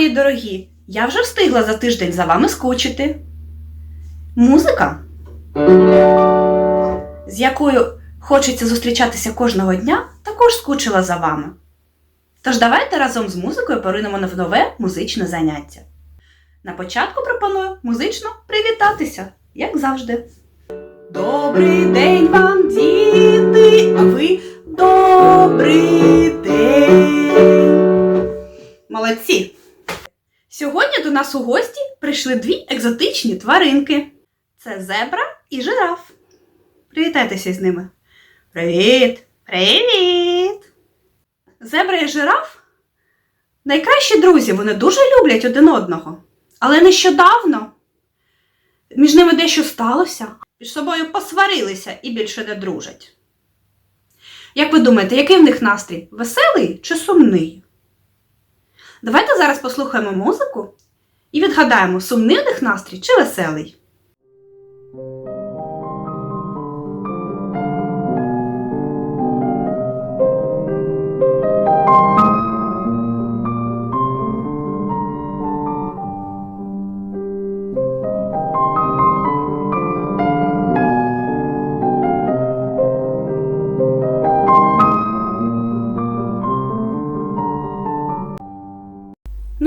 мої дорогі, я вже встигла за тиждень за вами скучити. Музика, з якою хочеться зустрічатися кожного дня, також скучила за вами. Тож давайте разом з музикою поринемо в нове музичне заняття. На початку пропоную музично привітатися, як завжди. Добрий день вам, діти, а ви добрий день. Молодці! Сьогодні до нас у гості прийшли дві екзотичні тваринки. Це зебра і жираф. Привітайтеся з ними. Привіт! Привіт! Зебра і жираф найкращі друзі, вони дуже люблять один одного. Але нещодавно між ними дещо сталося, між собою посварилися і більше не дружать. Як ви думаєте, який в них настрій? Веселий чи сумний? Давайте зараз послухаємо музику і відгадаємо, сумний у них настрій чи веселий.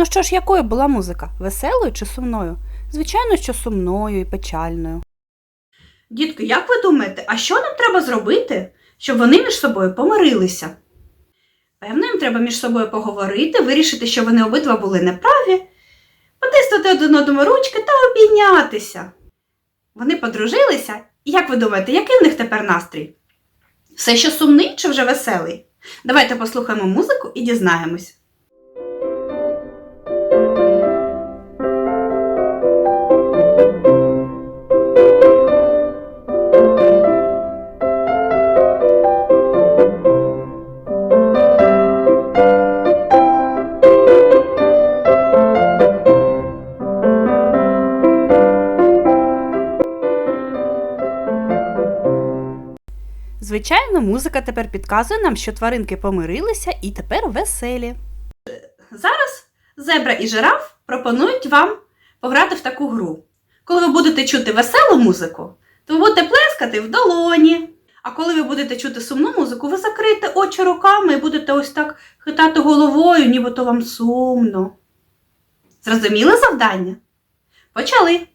Ну що ж, якою була музика? Веселою чи сумною? Звичайно, що сумною і печальною. Дітки, як ви думаєте, а що нам треба зробити, щоб вони між собою помирилися? Певно, їм треба між собою поговорити, вирішити, що вони обидва були неправі, потиснути один одному ручки та обійнятися. Вони подружилися, і як ви думаєте, який в них тепер настрій? Все ще сумний чи вже веселий? Давайте послухаємо музику і дізнаємось. Звичайно, музика тепер підказує нам, що тваринки помирилися і тепер веселі. Зараз зебра і жираф пропонують вам пограти в таку гру. Коли ви будете чути веселу музику, то ви будете плескати в долоні. А коли ви будете чути сумну музику, ви закриєте очі руками і будете ось так хитати головою, нібито вам сумно. Зрозуміли завдання? Почали!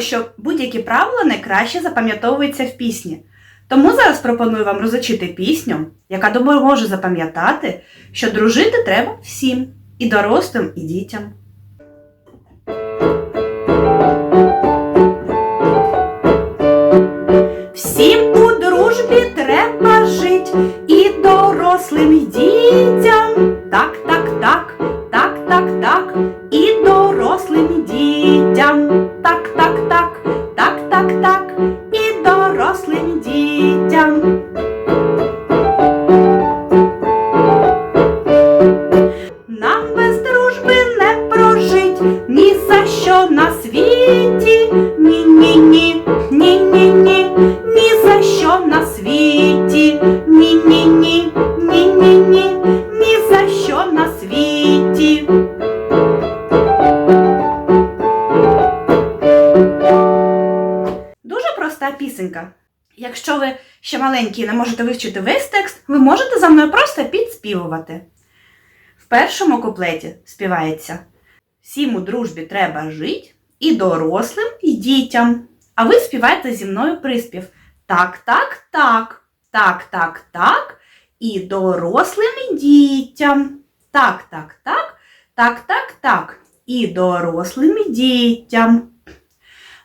Що будь-які правила найкраще запам'ятовуються в пісні. Тому зараз пропоную вам розучити пісню, яка допоможе запам'ятати, що дружити треба всім і дорослим, і дітям. Всім дітям. Нам без дружби не прожить ні за що на світі. Ні, ні, ні, ні, ні, ні, ні за що на світі. Ні, ні, ні, ні, ні, ні, що на світі. Дуже проста пісенька. Якщо ви ще маленькі і не можете вивчити весь текст, ви можете за мною просто підспівувати. В першому куплеті співається Всім у дружбі треба жить, і дорослим, і дітям. А ви співаєте зі мною приспів Так, так, так, так, так, так, і дорослим, і дітям. Так, так, так, так, так, так, і дорослим, і дітям.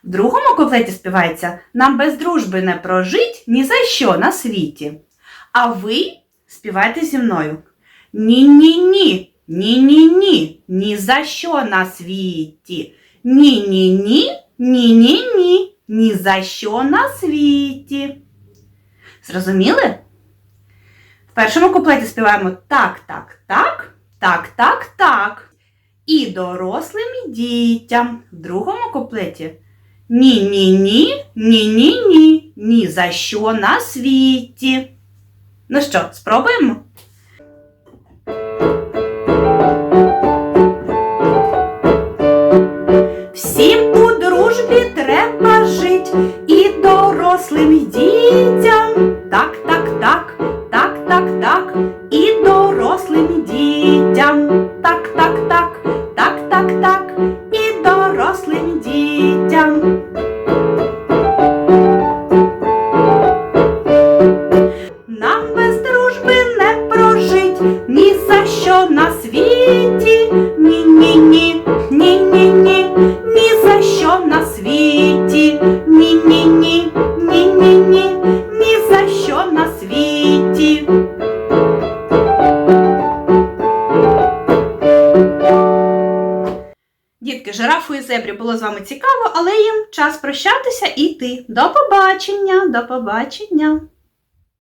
В другому куплеті співається Нам без дружби не прожить ні за що на світі. А ви співайте зі мною. Ні-ні-ні, ні-ні-ні, ні за що на світі. Ні-ні-ні, ні-ні-ні, ні за що на світі. Зрозуміли? В першому куплеті співаємо так, так, так, так, так, так. І дорослим, і дітям. В другому куплеті ні-ні-ні, ні-ні-ні, ні за що на світі. Ну що, спробуємо? Всім у дружбі треба жить і дорослим і дітям. Так, так, так, так, так, так, і дорослим і дітям. Так, так, так, так, Зебрі було з вами цікаво, але їм час прощатися і йти. До побачення, до побачення.